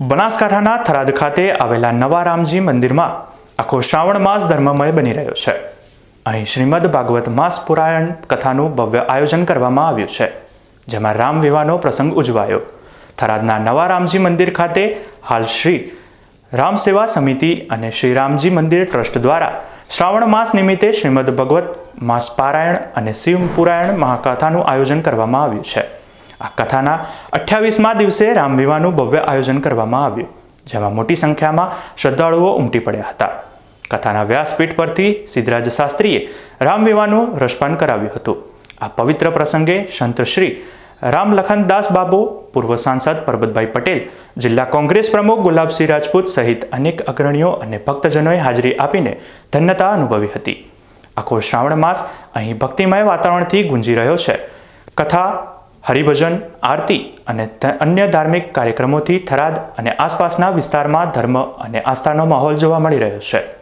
બનાસકાંઠાના થરાદ ખાતે આવેલા નવા રામજી મંદિરમાં આખો શ્રાવણ માસ ધર્મમય બની રહ્યો છે. અહીં શ્રીમદ ભાગવત માસ પુરાયણ કથાનું ભવ્ય આયોજન કરવામાં આવ્યું છે, જેમાં રામ વિવાહનો પ્રસંગ ઉજવાયો. થરાદના નવા રામજી મંદિર ખાતે હાલ શ્રી રામ સેવા સમિતિ અને શ્રી રામજી મંદિર ટ્રસ્ટ દ્વારા શ્રાવણ માસ નિમિત્તે શ્રીમદ ભગવત માસ પારાયણ અને શિવ પુરાયણ મહાકથાનું આયોજન કરવામાં આવ્યું છે. આ કથાના અઠ્યાવીસમા દિવસે રામ વિવાહનું ભવ્ય આયોજન કરવામાં આવ્યું, જેમાં મોટી સંખ્યામાં શ્રદ્ધાળુઓ ઉમટી પડ્યા હતા. કથાના વ્યાસપીઠ પરથી સિદ્ધરાજ શાસ્ત્રીએ રામ વિવાહનું રસપાન કરાવ્યું હતું. આ પવિત્ર પ્રસંગે સંતશ્રી રામલખનદાસ રામ લખનદાસ બાબુ, પૂર્વ સાંસદ પરબતભાઈ પટેલ, જિલ્લા કોંગ્રેસ પ્રમુખ ગુલાબસિંહ રાજપૂત સહિત અનેક અગ્રણીઓ અને ભક્તજનોએ હાજરી આપીને ધન્યતા અનુભવી હતી. આખો શ્રાવણ માસ અહીં ભક્તિમય વાતાવરણથી ગુંજી રહ્યો છે. કથા હરિભજન, આરતી અને અન્ય ધાર્મિક કાર્યક્રમોથી થરાદ અને આસપાસના વિસ્તારમાં ધર્મ અને આસ્થાનો માહોલ જોવા મળી રહ્યો છે.